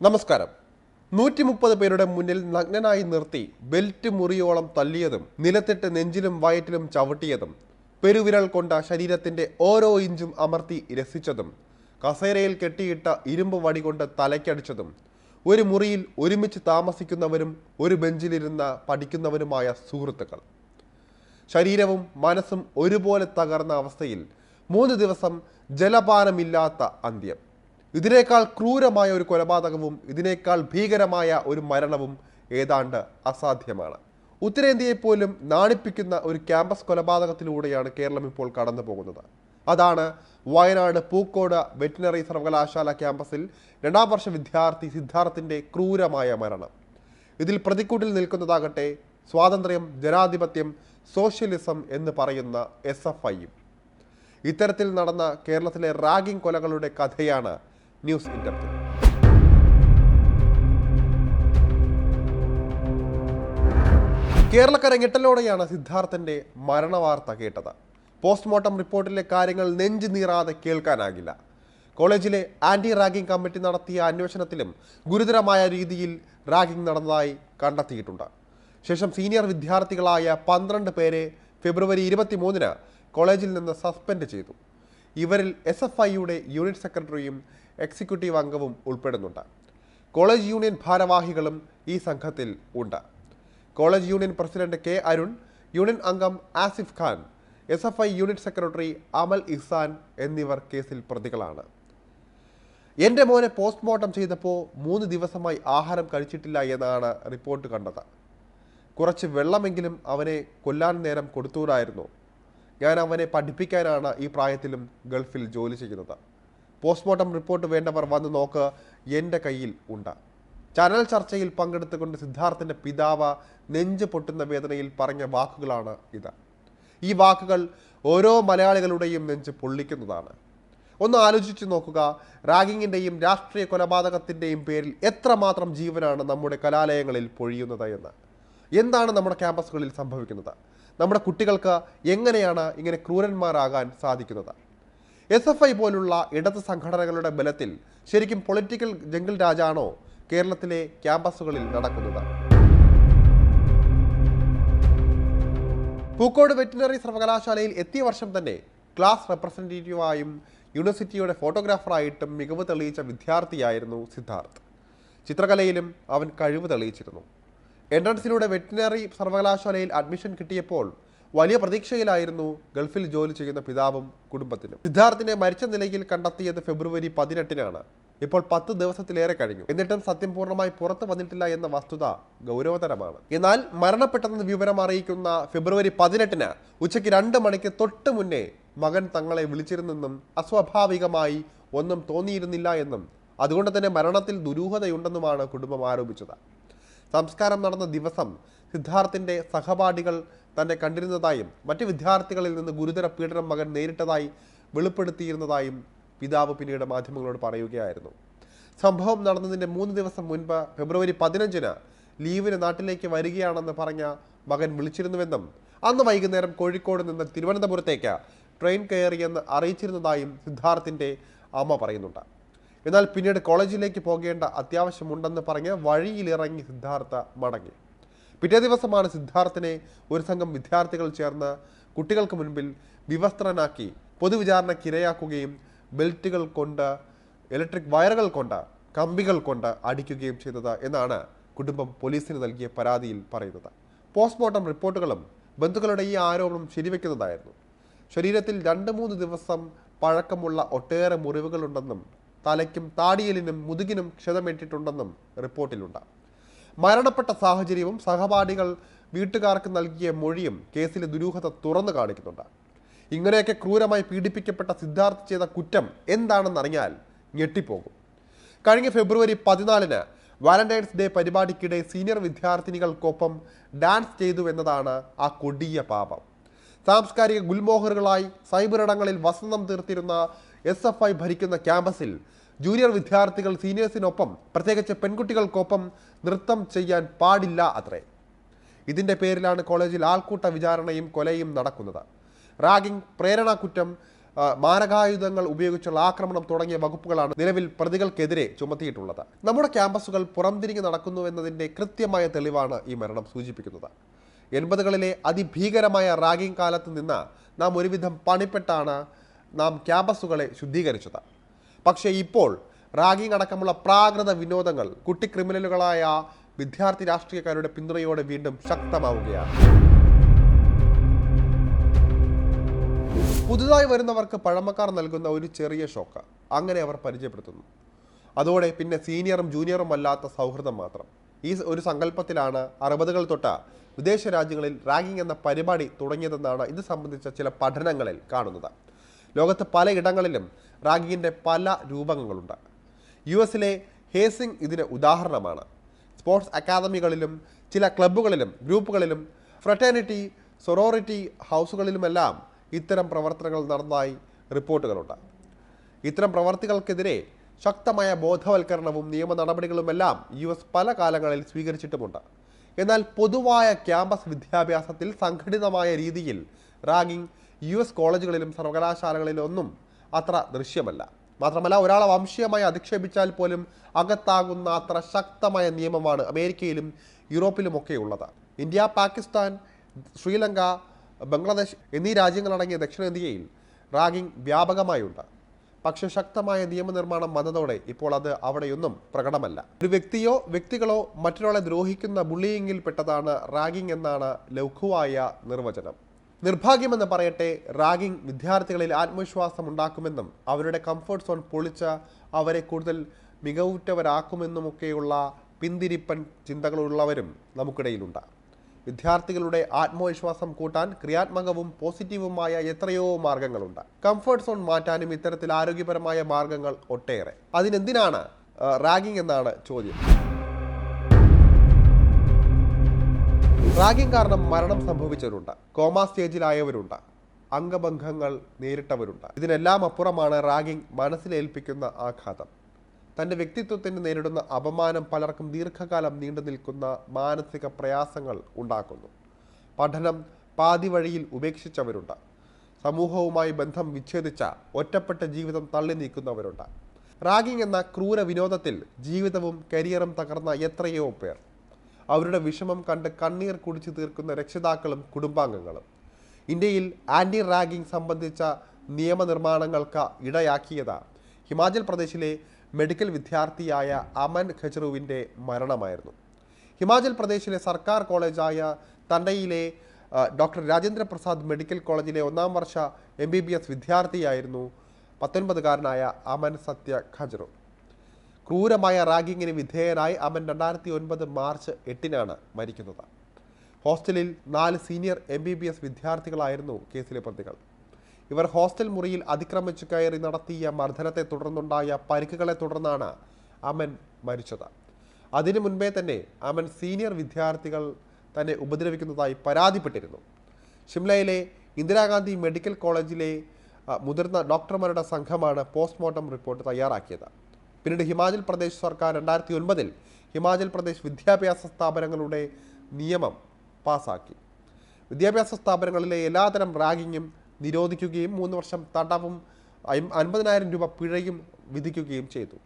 നമസ്കാരം. നൂറ്റി മുപ്പത് പേരുടെ മുന്നിൽ നഗ്നനായി നിർത്തി ബെൽറ്റ് മുറിയോളം തല്ലിയതും നിലത്തിട്ട് നെഞ്ചിലും വയറ്റിലും ചവിട്ടിയതും പെരുവിരൽ കൊണ്ട ശരീരത്തിന്റെ ഓരോ ഇഞ്ചും അമർത്തി രസിച്ചതും കസേരയിൽ കെട്ടിയിട്ട ഇരുമ്പ് വടി കൊണ്ട് തലയ്ക്കടിച്ചതും ഒരു മുറിയിൽ ഒരുമിച്ച് താമസിക്കുന്നവരും ഒരു ബെഞ്ചിലിരുന്ന പഠിക്കുന്നവരുമായ സുഹൃത്തുക്കൾ. ശരീരവും മനസ്സും ഒരുപോലെ തകർന്ന അവസ്ഥയിൽ മൂന്ന് ദിവസം ജലപാനമില്ലാത്ത അന്ത്യം. ഇതിനേക്കാൾ ക്രൂരമായ ഒരു കൊലപാതകവും ഇതിനേക്കാൾ ഭീകരമായ ഒരു മരണവും ഏതാണ്ട് അസാധ്യമാണ്. ഉത്തരേന്ത്യയെ പോലും നാണിപ്പിക്കുന്ന ഒരു ക്യാമ്പസ് കൊലപാതകത്തിലൂടെയാണ് കേരളം ഇപ്പോൾ കടന്നു പോകുന്നത്. അതാണ് വയനാട് പൂക്കോട് വെറ്റിനറി സർവകലാശാല ക്യാമ്പസിൽ രണ്ടാം വർഷ വിദ്യാർത്ഥി സിദ്ധാർത്ഥിന്റെ ക്രൂരമായ മരണം. ഇതിൽ പ്രതിക്കൂട്ടിൽ നിൽക്കുന്നതാകട്ടെ സ്വാതന്ത്ര്യം ജനാധിപത്യം സോഷ്യലിസം എന്ന് പറയുന്ന എസ് എഫ് ഐയും. ഇത്തരത്തിൽ നടന്ന കേരളത്തിലെ റാഗിംഗ് കൊലകളുടെ കഥയാണ് ന്യൂസ് ഇന്റർവ്യൂ കേരളക്കര ഞെട്ടലോടെയാണ് സിദ്ധാർത്ഥന്റെ മരണവാർത്ത കേട്ടത്. പോസ്റ്റ്മോർട്ടം റിപ്പോർട്ടിലെ കാര്യങ്ങൾ നെഞ്ചു നീറാതെ കേൾക്കാനാകില്ല. കോളേജിലെ ആന്റി റാഗിംഗ് കമ്മിറ്റി നടത്തിയ അന്വേഷണത്തിലും ഗുരുതരമായ രീതിയിൽ റാഗിംഗ് നടന്നതായി കണ്ടെത്തിയിട്ടുണ്ട്. ശേഷം സീനിയർ വിദ്യാർത്ഥികളായ പന്ത്രണ്ട് പേരെ ഫെബ്രുവരി ഇരുപത്തിമൂന്നിന് കോളേജിൽ നിന്ന് സസ്പെൻഡ് ചെയ്തു. ഇവരിൽ എസ് എഫ് ഐയുടെ യൂണിറ്റ് സെക്രട്ടറിയും എക്സിക്യൂട്ടീവ് അംഗവും ഉൾപ്പെടുന്നുണ്ട്. കോളേജ് യൂണിയൻ ഭാരവാഹികളും ഈ സംഘത്തിൽ ഉണ്ട്. College union president K Arun union അംഗം Asif Khan S F I unit secretary Amal Ihsan എന്നിവർ കേസിൽ പ്രതികളാണ്. എന്റെ മോനെ പോസ്റ്റ്മോർട്ടം ചെയ്തപ്പോൾ മൂന്ന് ദിവസമായി ആഹാരം കഴിച്ചിട്ടില്ല എന്നാണ് റിപ്പോർട്ട് കണ്ടത്. കുറച്ച് വെള്ളമെങ്കിലും അവനെ കൊല്ലാൻ നേരം കൊടുത്തൂടായിരുന്നു ഞാൻ അവനെ പഠിപ്പിക്കാനാണ് ഈ പ്രായത്തിലും ഗൾഫിൽ ജോലി ചെയ്യുന്നത്. പോസ്റ്റ്മോർട്ടം റിപ്പോർട്ട് വേണ്ടവർ വന്ന് നോക്ക് എന്റെ കയ്യിൽ ഉണ്ട്. ചാനൽ ചർച്ചയിൽ പങ്കെടുത്തുകൊണ്ട് സിദ്ധാർത്ഥിന്റെ പിതാവ് നെഞ്ച് പൊട്ടുന്ന വേദനയിൽ പറഞ്ഞ വാക്കുകളാണ് ഇത്. ഈ വാക്കുകൾ ഓരോ മലയാളികളുടെയും നെഞ്ച് പൊള്ളിക്കുന്നതാണ്. ഒന്ന് ആലോചിച്ച് നോക്കുക റാഗിങ്ങിന്റെയും രാഷ്ട്രീയ കൊലപാതകത്തിന്റെയും പേരിൽ എത്രമാത്രം ജീവനാണ് നമ്മുടെ കലാലയങ്ങളിൽ പൊഴിയുന്നത് എന്ന്. എന്താണ് നമ്മുടെ ക്യാമ്പസുകളിൽ സംഭവിക്കുന്നത്? നമ്മുടെ കുട്ടികൾക്ക് എങ്ങനെയാണ് ഇങ്ങനെ ക്രൂരന്മാരാകാൻ സാധിക്കുന്നത്? എസ് എഫ് ഐ പോലുള്ള ഇടത് സംഘടനകളുടെ ബലത്തിൽ ശരിക്കും പൊളിറ്റിക്കൽ ജംഗിൾ രാജാണോ കേരളത്തിലെ ക്യാമ്പസുകളിൽ നടക്കുന്നത്? പൂക്കോട് വെറ്റിനറി സർവകലാശാലയിൽ എത്തിയ വർഷം തന്നെ ക്ലാസ് റെപ്രസെന്റേറ്റീവായും യൂണിവേഴ്സിറ്റിയുടെ ഫോട്ടോഗ്രാഫറായിട്ടും മികവ് തെളിയിച്ച വിദ്യാർത്ഥിയായിരുന്നു സിദ്ധാർത്ഥ്. ചിത്രകലയിലും അവൻ കഴിവ് തെളിയിച്ചിരുന്നു. എൻട്രൻസിലൂടെ വെറ്റിനറി സർവകലാശാലയിൽ അഡ്മിഷൻ കിട്ടിയപ്പോൾ വലിയ പ്രതീക്ഷയിലായിരുന്നു ഗൾഫിൽ ജോലി ചെയ്യുന്ന പിതാവും കുടുംബത്തിനും. സിദ്ധാർത്ഥിനെ മരിച്ച നിലയിൽ കണ്ടെത്തിയത് ഫെബ്രുവരി പതിനെട്ടിനാണ്. ഇപ്പോൾ പത്ത് ദിവസത്തിലേറെ കഴിഞ്ഞു. എന്നിട്ടും സത്യം പൂർണമായി പുറത്തു വന്നിട്ടില്ല എന്ന വസ്തുത ഗൗരവതരമാണ്. എന്നാൽ മരണപ്പെട്ടെന്ന വിവരം അറിയിക്കുന്ന ഫെബ്രുവരി പതിനെട്ടിന് ഉച്ചയ്ക്ക് രണ്ട് മണിക്ക് തൊട്ട് മുന്നേ മകൻ തങ്ങളെ വിളിച്ചിരുന്നെന്നും അസ്വാഭാവികമായി ഒന്നും തോന്നിയിരുന്നില്ല എന്നും അതുകൊണ്ട് തന്നെ മരണത്തിൽ ദുരൂഹതയുണ്ടെന്നുമാണ് കുടുംബം ആരോപിച്ചത്. സംസ്കാരം നടന്ന ദിവസം സിദ്ധാർത്ഥിന്റെ സഹപാഠികൾ തന്നെ കണ്ടിരുന്നതായും മറ്റ് വിദ്യാർത്ഥികളിൽ നിന്ന് ഗുരുതര പീഡനം മകൻ നേരിട്ടതായി വെളിപ്പെടുത്തിയിരുന്നതായും പിതാവ് പിന്നീട് മാധ്യമങ്ങളോട് പറയുകയായിരുന്നു. സംഭവം നടന്നതിന്റെ മൂന്ന് ദിവസം മുൻപ് ഫെബ്രുവരി പതിനഞ്ചിന് ലീവിന് നാട്ടിലേക്ക് വരികയാണെന്ന് പറഞ്ഞ മകൻ വിളിച്ചിരുന്നുവെന്നും അന്ന് വൈകുന്നേരം കോഴിക്കോട് നിന്ന് തിരുവനന്തപുരത്തേക്ക് ട്രെയിൻ കയറിയെന്ന് അറിയിച്ചിരുന്നതായും സിദ്ധാർത്ഥിന്റെ അമ്മ പറയുന്നുണ്ട്. എന്നാൽ പിന്നീട് കോളേജിലേക്ക് പോകേണ്ട അത്യാവശ്യമുണ്ടെന്ന് പറഞ്ഞ് വഴിയിലിറങ്ങി സിദ്ധാർത്ഥ മടങ്ങി. പിറ്റേ ദിവസമാണ് സിദ്ധാർത്ഥിനെ ഒരു സംഘം വിദ്യാർത്ഥികൾ ചേർന്ന് കുട്ടികൾക്ക് മുൻപിൽ വിവസ്ത്രനാക്കി പൊതുവിചാരണക്കിരയാക്കുകയും ബെൽറ്റുകൾ കൊണ്ട് ഇലക്ട്രിക് വയറുകൾ കൊണ്ട് കമ്പികൾ കൊണ്ട് അടിക്കുകയും ചെയ്തത് എന്നാണ് കുടുംബം പോലീസിന് നൽകിയ പരാതിയിൽ പറയുന്നത്. പോസ്റ്റ്മോർട്ടം റിപ്പോർട്ടുകളും ബന്ധുക്കളുടെ ഈ ആരോപണം ശരിവെക്കുന്നതായിരുന്നു. ശരീരത്തിൽ രണ്ട് മൂന്ന് ദിവസം പഴക്കമുള്ള ഒട്ടേറെ മുറിവുകളുണ്ടെന്നും തലയ്ക്കും താടിയലിനും മുതുകിനും ക്ഷതമേറ്റിട്ടുണ്ടെന്നും റിപ്പോർട്ടിലുണ്ട്. മരണപ്പെട്ട സാഹചര്യവും സഹപാഠികൾ വീട്ടുകാർക്ക് നൽകിയ മൊഴിയും കേസിലെ ദുരൂഹത തുറന്നു കാണിക്കുന്നുണ്ട്. ഇങ്ങനെയൊക്കെ ക്രൂരമായി പീഡിപ്പിക്കപ്പെട്ട സിദ്ധാർത്ഥ് ചെയ്ത കുറ്റം എന്താണെന്നറിഞ്ഞാൽ ഞെട്ടിപ്പോകും. കഴിഞ്ഞ ഫെബ്രുവരി പതിനാലിന് വാലന്റൈൻസ് ഡേ പരിപാടിക്കിടെ സീനിയർ വിദ്യാർത്ഥിനികൾക്കൊപ്പം ഡാൻസ് ചെയ്തു എന്നതാണ് ആ കൊടിയ പാപം. സാംസ്കാരിക ഗുൽമോഹറുകളായി സൈബർ ഇടങ്ങളിൽ വസന്തം തീർത്തിരുന്ന എസ് എഫ് ഐ ഭരിക്കുന്ന ക്യാമ്പസിൽ ജൂനിയർ വിദ്യാർത്ഥികൾ സീനിയേഴ്സിനൊപ്പം പ്രത്യേകിച്ച് പെൺകുട്ടികൾക്കൊപ്പം നൃത്തം ചെയ്യാൻ പാടില്ല അത്രേ. ഇതിന്റെ പേരിലാണ് കോളേജിൽ ആൾക്കൂട്ട വിചാരണയും കൊലയും നടക്കുന്നത്. റാഗിംഗ് പ്രേരണാ കുറ്റം മാരകായുധങ്ങൾ ഉപയോഗിച്ചുള്ള ആക്രമണം തുടങ്ങിയ വകുപ്പുകളാണ് നിലവിൽ പ്രതികൾക്കെതിരെ ചുമത്തിയിട്ടുള്ളത്. നമ്മുടെ ക്യാമ്പസുകൾ പുറംതിരിഞ്ഞ് നടക്കുന്നു എന്നതിന്റെ കൃത്യമായ തെളിവാണ് ഈ മരണം സൂചിപ്പിക്കുന്നത്. എൺപതുകളിലെ അതിഭീകരമായ റാഗിംഗ് കാലത്ത് നിന്ന് നാം ഒരുവിധം പണിപ്പെട്ടാണ് നാം ക്യാമ്പസുകളെ ശുദ്ധീകരിച്ചത്. പക്ഷേ ഇപ്പോൾ റാഗിംഗ് അടക്കമുള്ള പ്രാകൃത വിനോദങ്ങൾ കുട്ടി ക്രിമിനലുകളായ വിദ്യാർത്ഥി രാഷ്ട്രീയക്കാരുടെ പിന്തുണയോടെ വീണ്ടും ശക്തമാവുകയാണ്. പുതുതായി വരുന്നവർക്ക് പഴമക്കാർ നൽകുന്ന ഒരു ചെറിയ ഷോക്ക് അങ്ങനെ അവർ പരിചയപ്പെടുത്തുന്നു. അതോടെ പിന്നെ സീനിയറും ജൂനിയറും അല്ലാത്ത സൗഹൃദം മാത്രം. ഈ ഒരു സങ്കല്പത്തിലാണ് അറുപതുകൾ തൊട്ട വിദേശ രാജ്യങ്ങളിൽ റാഗിംഗ് എന്ന പരിപാടി തുടങ്ങിയതെന്നാണ് ഇത് സംബന്ധിച്ച ചില പഠനങ്ങളിൽ കാണുന്നത്. ലോകത്ത് പലയിടങ്ങളിലും റാഗിങ്ങിന്റെ പല രൂപങ്ങളുണ്ട്. യു എസിലെ ഹേസിംഗ് ഇതിന് ഉദാഹരണമാണ്. സ്പോർട്സ് അക്കാദമികളിലും ചില ക്ലബ്ബുകളിലും ഗ്രൂപ്പുകളിലും ഫ്രട്ടേണിറ്റി സൊറോറിറ്റി ഹൗസുകളിലുമെല്ലാം ഇത്തരം പ്രവർത്തനങ്ങൾ നടന്നതായി റിപ്പോർട്ടുകളുണ്ട്. ഇത്തരം പ്രവർത്തികൾക്കെതിരെ ശക്തമായ ബോധവൽക്കരണവും നിയമ നടപടികളുമെല്ലാം യു എസ് പല കാലങ്ങളിൽ സ്വീകരിച്ചിട്ടുമുണ്ട്. എന്നാൽ പൊതുവായ ക്യാമ്പസ് വിദ്യാഭ്യാസത്തിൽ സംഘടിതമായ രീതിയിൽ റാഗിംഗ് യു എസ് കോളേജുകളിലും സർവകലാശാലകളിലും ഒന്നും അത്ര ദൃശ്യമല്ല. മാത്രമല്ല ഒരാളെ വംശീയമായി അധിക്ഷേപിച്ചാൽ പോലും അകത്താകുന്ന അത്ര ശക്തമായ നിയമമാണ് അമേരിക്കയിലും യൂറോപ്പിലുമൊക്കെ ഉള്ളത് ഇന്ത്യ പാകിസ്ഥാൻ ശ്രീലങ്ക ബംഗ്ലാദേശ് എന്നീ രാജ്യങ്ങളടങ്ങിയ ദക്ഷിണേന്ത്യയിൽ റാഗിംഗ് വ്യാപകമായുണ്ട്. പക്ഷേ ശക്തമായ നിയമനിർമ്മാണം വന്നതോടെ ഇപ്പോൾ അത് അവിടെയൊന്നും പ്രകടമല്ല. ഒരു വ്യക്തിയോ വ്യക്തികളോ മറ്റൊരാളെ ദ്രോഹിക്കുന്ന ബുള്ളിയിങ്ങിൽ പെട്ടതാണ് റാഗിംഗ് എന്നാണ് ലഘുവായ നിർവചനം. നിർഭാഗ്യമെന്ന് പറയട്ടെ റാഗിംഗ് വിദ്യാർത്ഥികളിൽ ആത്മവിശ്വാസം ഉണ്ടാക്കുമെന്നും അവരുടെ കംഫർട്ട് സോൺ പൊളിച്ച് അവരെ കൂടുതൽ മികവുറ്റവരാക്കുമെന്നുമൊക്കെയുള്ള പിന്തിരിപ്പൻ ചിന്തകളുള്ളവരും നമുക്കിടയിലുണ്ട്. വിദ്യാർത്ഥികളുടെ ആത്മവിശ്വാസം കൂട്ടാൻ ക്രിയാത്മകവും പോസിറ്റീവുമായ എത്രയോ മാർഗങ്ങളുണ്ട്. കംഫർട്ട് സോൺ മാറ്റാനും ഇത്തരത്തിൽ ആരോഗ്യപരമായ മാർഗങ്ങൾ ഒട്ടേറെ. അതിനെന്തിനാണ് റാഗിംഗ് എന്നാണ് ചോദ്യം. റാഗിംഗ് കാരണം മരണം സംഭവിച്ചവരുണ്ട്. കോമാ സ്റ്റേജിലായവരുണ്ട്. അംഗഭംഗങ്ങൾ നേരിട്ടവരുണ്ട്. ഇതിനെല്ലാം അപ്പുറമാണ് റാഗിംഗ് മനസ്സിലേൽപ്പിക്കുന്ന ആഘാതം. തന്റെ വ്യക്തിത്വത്തിന് നേരിടുന്ന അപമാനം പലർക്കും ദീർഘകാലം നീണ്ടു നിൽക്കുന്ന മാനസിക പ്രയാസങ്ങൾ ഉണ്ടാക്കുന്നു. പഠനം പാതി വഴിയിൽ ഉപേക്ഷിച്ചവരുണ്ട്. സമൂഹവുമായി ബന്ധം വിച്ഛേദിച്ച ഒറ്റപ്പെട്ട ജീവിതം തള്ളി നീക്കുന്നവരുണ്ട്. റാഗിംഗ് എന്ന ക്രൂര വിനോദത്തിൽ ജീവിതവും കരിയറും തകർന്ന എത്രയോ പേർ. അവരുടെ വിഷമം കണ്ട് കണ്ണീർ കുടിച്ചു തീർക്കുന്ന രക്ഷിതാക്കളും കുടുംബാംഗങ്ങളും. ഇന്ത്യയിൽ ആന്റി റാഗിംഗ് സംബന്ധിച്ച നിയമനിർമ്മാണങ്ങൾക്ക് ഇടയാക്കിയതാണ് ഹിമാചൽ പ്രദേശിലെ മെഡിക്കൽ വിദ്യാർത്ഥിയായ അമൻ ഖജറുവിന്റെ മരണമായിരുന്നു. ഹിമാചൽ പ്രദേശിലെ സർക്കാർ കോളേജായ തണ്ടയിലെ ഡോക്ടർ രാജേന്ദ്ര പ്രസാദ് മെഡിക്കൽ കോളേജിലെ ഒന്നാം വർഷ എം ബി ബി എസ് വിദ്യാർത്ഥിയായിരുന്നു പത്തൊൻപതുകാരനായ അമൻ സത്യ ഖജ്റു. ക്രൂരമായ റാഗിങ്ങിന് വിധേയനായി അമൻ രണ്ടായിരത്തി ഒൻപത് മാർച്ച് എട്ടിനാണ് മരിക്കുന്നത്. ഹോസ്റ്റലിൽ നാല് senior M B B S വിദ്യാർത്ഥികളായിരുന്നു കേസിലെ പ്രതികൾ. ഇവർ ഹോസ്റ്റൽ മുറിയിൽ അതിക്രമിച്ചു കയറി നടത്തിയ മർദ്ദനത്തെ തുടർന്നുണ്ടായ പരിക്കുകളെ തുടർന്നാണ് അമൻ മരിച്ചത്. അതിനു മുൻപേ തന്നെ അമൻ സീനിയർ വിദ്യാർത്ഥികൾ തന്നെ ഉപദ്രവിക്കുന്നതായി പരാതിപ്പെട്ടിരുന്നു. ഷിംലയിലെ ഇന്ദിരാഗാന്ധി മെഡിക്കൽ കോളേജിലെ മുതിർന്ന ഡോക്ടർമാരുടെ സംഘമാണ് പോസ്റ്റ്മോർട്ടം റിപ്പോർട്ട് തയ്യാറാക്കിയത്. പിന്നീട് ഹിമാചൽ പ്രദേശ് സർക്കാർ രണ്ടായിരത്തി ഒൻപതിൽ ഹിമാചൽ പ്രദേശ് വിദ്യാഭ്യാസ സ്ഥാപനങ്ങളുടെ നിയമം പാസാക്കി. വിദ്യാഭ്യാസ സ്ഥാപനങ്ങളിലെ എല്ലാതരം റാഗിങ്ങും നിരോധിക്കുകയും മൂന്ന് വർഷം തടവും അൻപതിനായിരം രൂപ പിഴയും വിധിക്കുകയും ചെയ്തു.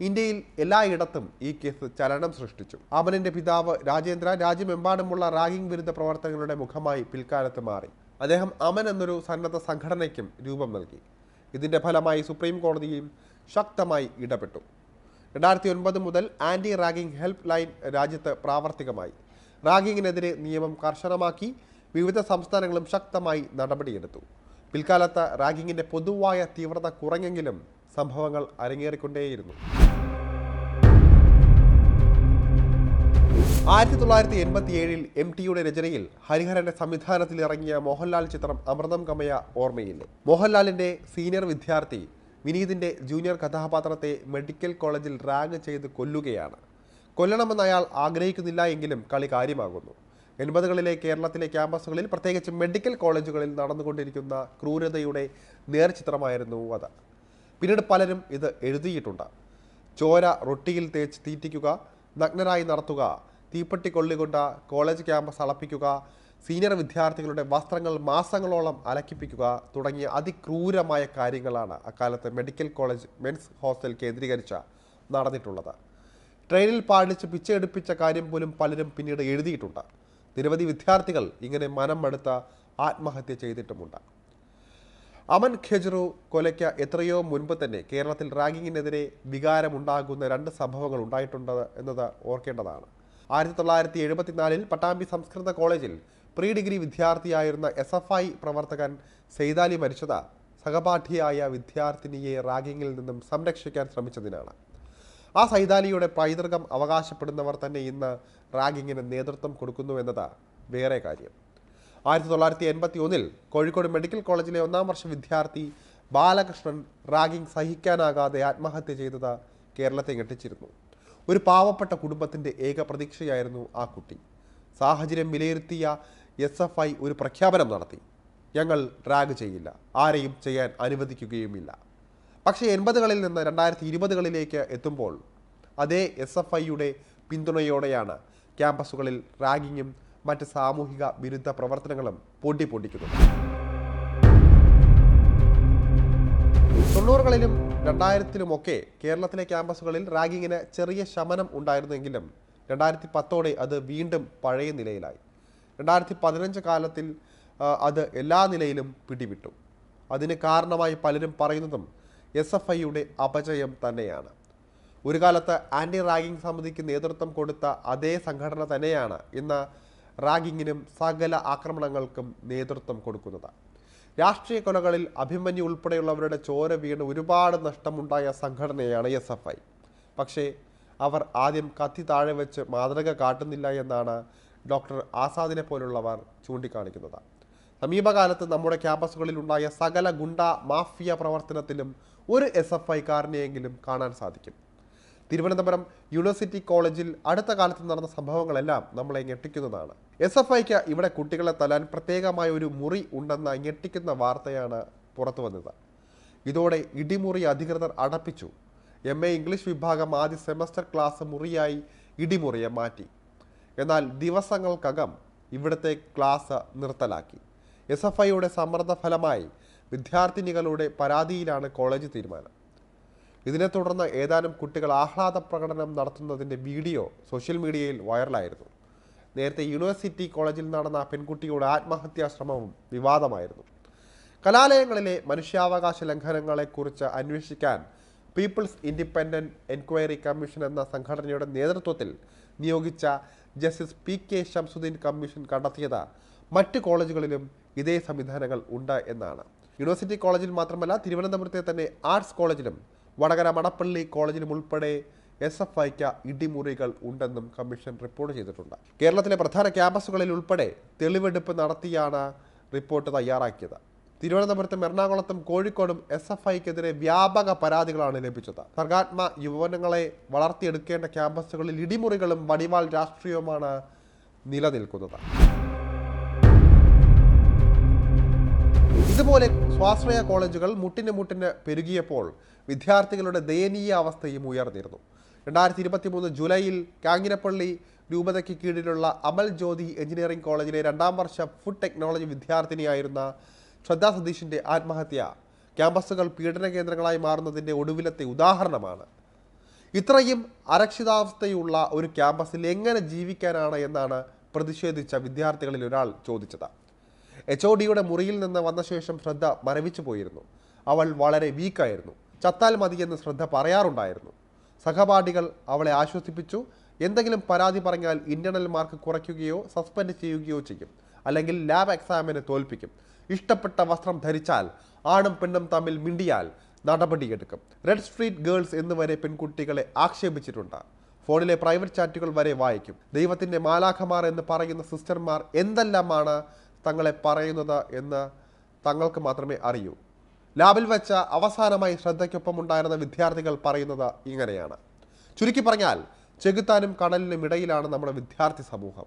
ഇന്ത്യയിൽ എല്ലായിടത്തും ഈ കേസ് ചലനം സൃഷ്ടിച്ചു. അമലിന്റെ പിതാവ് രാജേന്ദ്ര രാജ്യമെമ്പാടുമുള്ള റാഗിംഗ് വിരുദ്ധ പ്രവർത്തനങ്ങളുടെ മുഖമായി പിൽക്കാലത്ത് മാറി. അദ്ദേഹം അമൻ എന്നൊരു സന്നദ്ധ സംഘടനയ്ക്കും രൂപം നൽകി. ഇതിന്റെ ഫലമായി സുപ്രീം കോടതിയും ശക്തമായി ഇടപെട്ടു. രണ്ടായിരത്തി ഒൻപത് മുതൽ ആന്റി റാഗിംഗ് ഹെൽപ്പ് ലൈൻ രാജ്യത്ത് പ്രാവർത്തികമായി. റാഗിങ്ങിനെതിരെ നിയമം കർശനമാക്കി വിവിധ സംസ്ഥാനങ്ങളും ശക്തമായി നടപടിയെടുത്തു. പിൽക്കാലത്ത് റാഗിങ്ങിന്റെ പൊതുവായ തീവ്രത കുറഞ്ഞെങ്കിലും സംഭവങ്ങൾ അരങ്ങേറിക്കൊണ്ടേയിരുന്നു. ആയിരത്തി തൊള്ളായിരത്തി എൺപത്തി ഏഴിൽ എം ടിയുടെ രചനയിൽ ഹരിഹരന്റെ സംവിധാനത്തിൽ ഇറങ്ങിയ മോഹൻലാൽ ചിത്രം അമൃതം കമയ ഓർമ്മയില്ലേ? മോഹൻലാലിന്റെ സീനിയർ വിദ്യാർത്ഥി വിനീതിന്റെ ജൂനിയർ കഥാപാത്രത്തെ മെഡിക്കൽ കോളേജിൽ റാഗ് ചെയ്ത് കൊല്ലുകയാണ്. കൊല്ലണമെന്ന് അയാൾ ആഗ്രഹിക്കുന്നില്ല എങ്കിലും കളി കാര്യമാകുന്നു. എൺപതുകളിലെ കേരളത്തിലെ ക്യാമ്പസുകളിൽ പ്രത്യേകിച്ച് മെഡിക്കൽ കോളേജുകളിൽ നടന്നുകൊണ്ടിരിക്കുന്ന ക്രൂരതയുടെ നേർചിത്രമായിരുന്നു അത്. പിന്നീട് പലരും ഇത് എഴുതിയിട്ടുണ്ട്. ചോര റൊട്ടിയിൽ തേച്ച് തീറ്റിക്കുക നഗ്നരായി നടത്തുക തീപ്പെട്ടി കൊള്ളികൊണ്ട കോളേജ് ക്യാമ്പസ് അളപ്പിക്കുക സീനിയർ വിദ്യാർത്ഥികളുടെ വസ്ത്രങ്ങൾ മാസങ്ങളോളം അലക്കിപ്പിക്കുക തുടങ്ങിയ അതിക്രൂരമായ കാര്യങ്ങളാണ് അക്കാലത്ത് മെഡിക്കൽ കോളേജ് മെൻസ് ഹോസ്റ്റൽ കേന്ദ്രീകരിച്ച നടന്നിട്ടുള്ളത്. ട്രെയിനിൽ പാടിച്ച് പിച്ചയെടുപ്പിച്ച കാര്യം പോലും പലരും പിന്നീട് എഴുതിയിട്ടുണ്ട്. നിരവധി വിദ്യാർത്ഥികൾ ഇങ്ങനെ മനം മടുത്ത ആത്മഹത്യ ചെയ്തിട്ടുമുണ്ട്. അമൻ ഖെജ്റു കൊലയ്ക്ക് എത്രയോ മുൻപ് തന്നെ കേരളത്തിൽ റാഗിങ്ങിനെതിരെ വികാരമുണ്ടാകുന്ന രണ്ട് സംഭവങ്ങൾ ഉണ്ടായിട്ടുണ്ട് എന്നത് ഓർക്കേണ്ടതാണ്. ആയിരത്തി തൊള്ളായിരത്തി എഴുപത്തിനാലിൽ പട്ടാമ്പി സംസ്കൃത കോളേജിൽ പ്രീ ഡിഗ്രി വിദ്യാർത്ഥിയായിരുന്ന എസ് എഫ് ഐ പ്രവർത്തകൻ സെയ്താലി മരിച്ചത് സഹപാഠിയായ വിദ്യാർത്ഥിനിയെ റാഗിങ്ങിൽ നിന്നും സംരക്ഷിക്കാൻ ശ്രമിച്ചതിനാണ്. ആ സൈതാലിയുടെ പൈതൃകം അവകാശപ്പെടുന്നവർ തന്നെ ഇന്ന് റാഗിങ്ങിന് നേതൃത്വം കൊടുക്കുന്നു എന്നത് വേറെ കാര്യം. ആയിരത്തി തൊള്ളായിരത്തി എൺപത്തി ഒന്നിൽ കോഴിക്കോട് മെഡിക്കൽ കോളേജിലെ ഒന്നാം വർഷ വിദ്യാർത്ഥി ബാലകൃഷ്ണൻ റാഗിംഗ് സഹിക്കാനാകാതെ ആത്മഹത്യ ചെയ്തത് കേരളത്തെ ഞെട്ടിച്ചിരുന്നു. ഒരു പാവപ്പെട്ട കുടുംബത്തിന്റെ ഏക പ്രതീക്ഷയായിരുന്നു ആ കുട്ടി. സാഹചര്യം വിലയിരുത്തിയ എസ് എഫ് ഐ ഒരു പ്രഖ്യാപനം നടത്തി. ഞങ്ങൾ ഡ്രാഗ് ചെയ്യില്ല. ആരെയും ചെയ്യാൻ അനുവദിക്കുകയുമില്ല. പക്ഷേ എൺപതുകളിൽ നിന്ന് രണ്ടായിരത്തി ഇരുപതുകളിലേക്ക് എത്തുമ്പോൾ അതേ എസ് എഫ് ഐയുടെ പിന്തുണയോടെയാണ് ക്യാമ്പസുകളിൽ റാഗിങ്ങും മറ്റ് സാമൂഹിക വിരുദ്ധ പ്രവർത്തനങ്ങളും പൊട്ടിപ്പൊട്ടിക്കുന്നത് തൊണ്ണൂറുകളിലും രണ്ടായിരത്തിലുമൊക്കെ കേരളത്തിലെ ക്യാമ്പസുകളിൽ റാഗിങ്ങിന് ചെറിയ ശമനം ഉണ്ടായിരുന്നെങ്കിലും രണ്ടായിരത്തി പത്തോടെ അത് വീണ്ടും പഴയ നിലയിലായി. രണ്ടായിരത്തി പതിനഞ്ച് കാലത്തിൽ അത് എല്ലാ നിലയിലും പിടിവിട്ടു. അതിന് കാരണമായി പലരും പറയുന്നതും എസ് എഫ് ഐയുടെ അപജയം തന്നെയാണ്. ഒരു കാലത്ത് ആന്റി റാഗിങ് സമിതിക്ക് നേതൃത്വം കൊടുത്ത അതേ സംഘടന തന്നെയാണ് ഇന്ന് റാഗിങ്ങിനും സകല ആക്രമണങ്ങൾക്കും നേതൃത്വം കൊടുക്കുന്നത്. രാഷ്ട്രീയ കൊലകളിൽ അഭിമന്യു ഉൾപ്പെടെയുള്ളവരുടെ ചോര വീണ് ഒരുപാട് നഷ്ടമുണ്ടായ സംഘടനയാണ് എസ് എഫ് ഐ. പക്ഷേ അവർ ആദ്യം കത്തി താഴെ വെച്ച് മാതൃക കാട്ടുന്നില്ല എന്നാണ് ഡോക്ടർ ആസാദിനെ പോലുള്ളവർ ചൂണ്ടിക്കാണിക്കുന്നത്. സമീപകാലത്ത് നമ്മുടെ ക്യാമ്പസുകളിൽ ഉണ്ടായ സകല ഗുണ്ട മാഫിയ പ്രവർത്തനത്തിലും ഒരു എസ് എഫ് ഐക്കാരനെയെങ്കിലും കാണാൻ സാധിക്കും. തിരുവനന്തപുരം യൂണിവേഴ്സിറ്റി കോളേജിൽ അടുത്ത കാലത്ത് നടന്ന സംഭവങ്ങളെല്ലാം നമ്മളെ ഞെട്ടിക്കുന്നതാണ്. എസ് എഫ് ഐക്ക് ഇവിടെ കുട്ടികളെ തലാൻ പ്രത്യേകമായ ഒരു മുറി ഉണ്ടെന്ന ഞെട്ടിക്കുന്ന വാർത്തയാണ് പുറത്തു വന്നത്. ഇതോടെ ഇടിമുറി അധികൃതർ അടപ്പിച്ചു. എം എ ഇംഗ്ലീഷ് വിഭാഗം ആദ്യ സെമസ്റ്റർ ക്ലാസ് മുറിയായി ഇടിമുറിയെ മാറ്റി. എന്നാൽ ദിവസങ്ങൾക്കകം ഇവിടുത്തെ ക്ലാസ് നിർത്തലാക്കി. എസ് എഫ് ഐയുടെ സമ്മർദ്ദ ഫലമായി വിദ്യാർത്ഥിനികളുടെ പരാതിയിലാണ് കോളേജ് തീരുമാനം. ഇതിനെ തുടർന്ന് ഏതാനും കുട്ടികൾ ആഹ്ലാദ പ്രകടനം നടത്തുന്നതിന്റെ വീഡിയോ സോഷ്യൽ മീഡിയയിൽ വൈറലായിരുന്നു. നേരത്തെ യൂണിവേഴ്സിറ്റി കോളേജിൽ നടന്ന പെൺകുട്ടിയുടെ ആത്മഹത്യാ ശ്രമവും വിവാദമായിരുന്നു. കലാലയങ്ങളിലെ മനുഷ്യാവകാശ ലംഘനങ്ങളെക്കുറിച്ച് അന്വേഷിക്കാൻ പീപ്പിൾസ് ഇൻഡിപെൻഡന്റ് എൻക്വയറി കമ്മീഷൻ എന്ന സംഘടനയുടെ നേതൃത്വത്തിൽ നിയോഗിച്ച justice P K Shamsuddin commission കണ്ടെത്തിയത് മറ്റ് കോളേജുകളിലും ഇതേ സംവിധാനങ്ങൾ ഉണ്ട് എന്നാണ്. യൂണിവേഴ്സിറ്റി കോളേജിൽ മാത്രമല്ല തിരുവനന്തപുരത്തെ തന്നെ ആർട്സ് കോളേജിലും വടകര മടപ്പള്ളി കോളേജിലും ഉൾപ്പെടെ എസ് എഫ് ഐക്ക് ഇടിമുറികൾ ഉണ്ടെന്നും കമ്മീഷൻ റിപ്പോർട്ട് ചെയ്തിട്ടുണ്ട്. കേരളത്തിലെ പ്രധാന ക്യാമ്പസുകളിൽ ഉൾപ്പെടെ തെളിവെടുപ്പ് നടത്തിയാണ് റിപ്പോർട്ട് തയ്യാറാക്കിയത്. തിരുവനന്തപുരത്തും എറണാകുളത്തും കോഴിക്കോടും എസ് എഫ് ഐക്കെതിരെ വ്യാപക പരാതികളാണ് ലഭിച്ചത്. സർഗാത്മ യുവനങ്ങളെ വളർത്തിയെടുക്കേണ്ട ക്യാമ്പസുകളിൽ ഇടിമുറികളും വടിവാൾ രാഷ്ട്രീയവുമാണ് നിലനിൽക്കുന്നത്. ഇതുപോലെ സ്വാശ്രയ കോളേജുകൾ മുട്ടിന് മുട്ടിന് പെരുകിയപ്പോൾ വിദ്യാർത്ഥികളുടെ ദയനീയ അവസ്ഥയും ഉയർന്നിരുന്നു. രണ്ടായിരത്തി ഇരുപത്തി മൂന്ന് ജൂലൈയിൽ കാങ്ങിരപ്പള്ളി രൂപതയ്ക്ക് കീഴിലുള്ള അമൽ ജ്യോതി എഞ്ചിനീയറിംഗ് കോളേജിലെ രണ്ടാം വർഷ ഫുഡ് ടെക്നോളജി വിദ്യാർത്ഥിനിയായിരുന്ന ശ്രദ്ധാ സതീഷിന്റെ ആത്മഹത്യ ക്യാമ്പസുകൾ പീഡന കേന്ദ്രങ്ങളായി മാറുന്നതിന്റെ ഒടുവിലത്തെ ഉദാഹരണമാണ്. ഇത്രയും അരക്ഷിതാവസ്ഥയുള്ള ഒരു ക്യാമ്പസിൽ എങ്ങനെ ജീവിക്കാനാണ് എന്നാണ് പ്രതിഷേധിച്ച വിദ്യാർത്ഥികളിൽ ഒരാൾ ചോദിച്ചത്. എച്ച് ഒ ഡിയുടെ മുറിയിൽ നിന്ന് വന്ന ശേഷം ശ്രദ്ധ മരവിച്ചു പോയിരുന്നു. അവൾ വളരെ വീക്കായിരുന്നു. ചത്താൽ മതിയെന്ന് ശ്രദ്ധ പറയാറുണ്ടായിരുന്നു. സഹപാഠികൾ അവളെ ആശ്വസിപ്പിച്ചു. എന്തെങ്കിലും പരാതി പറഞ്ഞാൽ ഇന്റർണൽ മാർക്ക് കുറയ്ക്കുകയോ സസ്പെൻഡ് ചെയ്യുകയോ ചെയ്യും. അല്ലെങ്കിൽ ലാബ് എക്സാമിനെ തോൽപ്പിക്കും. ഇഷ്ടപ്പെട്ട വസ്ത്രം ധരിച്ചാൽ ആണും പെണ്ണും തമ്മിൽ മിണ്ടിയാൽ നടപടിയെടുക്കും. റെഡ് സ്ട്രീറ്റ് ഗേൾസ് എന്നുവരെ പെൺകുട്ടികളെ ആക്ഷേപിച്ചിട്ടുണ്ട്. ഫോണിലെ പ്രൈവറ്റ് ചാറ്റുകൾ വരെ വായിക്കും. ദൈവത്തിന്റെ മാലാഖമാർ എന്ന് പറയുന്ന സിസ്റ്റർമാർ എന്തെല്ലാമാണ് തങ്ങളെ പറയുന്നത് എന്ന് തങ്ങൾക്ക് മാത്രമേ അറിയൂ. ലാബിൽ വെച്ച അവസാനമായി ശ്രദ്ധയ്ക്കൊപ്പം ഉണ്ടായിരുന്ന വിദ്യാർത്ഥികൾ പറയുന്നത് ഇങ്ങനെയാണ്. ചുരുക്കി പറഞ്ഞാൽ ചെകുത്താനും കടലിനും ഇടയിലാണ് നമ്മുടെ വിദ്യാർത്ഥി സമൂഹം.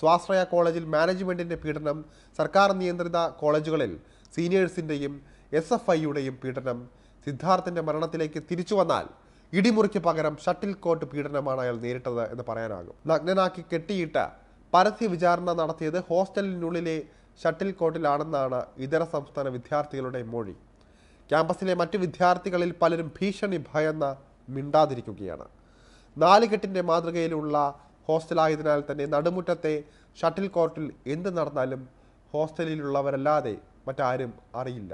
സ്വാശ്രയ കോളേജിൽ മാനേജ്മെന്റിന്റെ പീഡനം സർക്കാർ നിയന്ത്രിത കോളേജുകളിൽ സീനിയേഴ്സിന്റെയും എസ് എഫ് ഐയുടെയും പീഡനം സിദ്ധാർത്ഥിന്റെ മരണത്തിലേക്ക് തിരിച്ചു വന്നാൽ ഇടിമുറിക്ക് പകരം ഷട്ടിൽ കോട്ട് പീഡനമാണ് അയാൾ നേരിട്ടത് എന്ന് പറയാനാകും. നഗ്നനാക്കി കെട്ടിയിട്ട് പരസ്യ വിചാരണ നടത്തിയത് ഹോസ്റ്റലിനുള്ളിലെ ഷട്ടിൽ കോർട്ടിലാണെന്നാണ് ഇതര സംസ്ഥാന വിദ്യാർത്ഥികളുടെ മൊഴി. ക്യാമ്പസിലെ മറ്റു വിദ്യാർത്ഥികളിൽ പലരും ഭീഷണി ഭയന്ന് മിണ്ടാതിരിക്കുകയാണ്. നാലുകെട്ടിന്റെ മാതൃകയിലുള്ള ഹോസ്റ്റലായതിനാൽ തന്നെ നടുമുറ്റത്തെ ഷട്ടിൽ കോർട്ടിൽ എന്ത് നടന്നാലും ഹോസ്റ്റലിലുള്ളവരല്ലാതെ മറ്റാരും അറിയില്ല.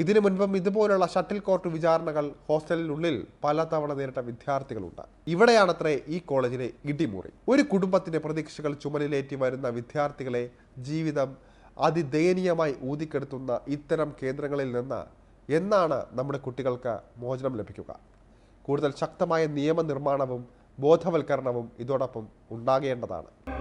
ഇതിനു മുൻപും ഇതുപോലുള്ള ഷട്ടിൽ കോർട്ട് വിചാരണകൾ ഹോസ്റ്റലിനുള്ളിൽ പലതവണ നേരിട്ട വിദ്യാർത്ഥികളുണ്ട്. ഇവിടെയാണത്രേ ഈ കോളേജിലെ ഇടിമുറി. ഒരു കുടുംബത്തിന്റെ പ്രതീക്ഷകൾ ചുമലിലേറ്റി വരുന്ന വിദ്യാർത്ഥികളെ ജീവിതം അതിദയനീയമായി ഊതിക്കെടുത്തുന്ന ഇത്തരം കേന്ദ്രങ്ങളിൽ നിന്ന് എന്നാണ് നമ്മുടെ കുട്ടികൾക്ക് മോചനം ലഭിക്കുക. കൂടുതൽ ശക്തമായ നിയമനിർമ്മാണവും ബോധവൽക്കരണവും ഇതോടൊപ്പം ഉണ്ടാകേണ്ടതാണ്.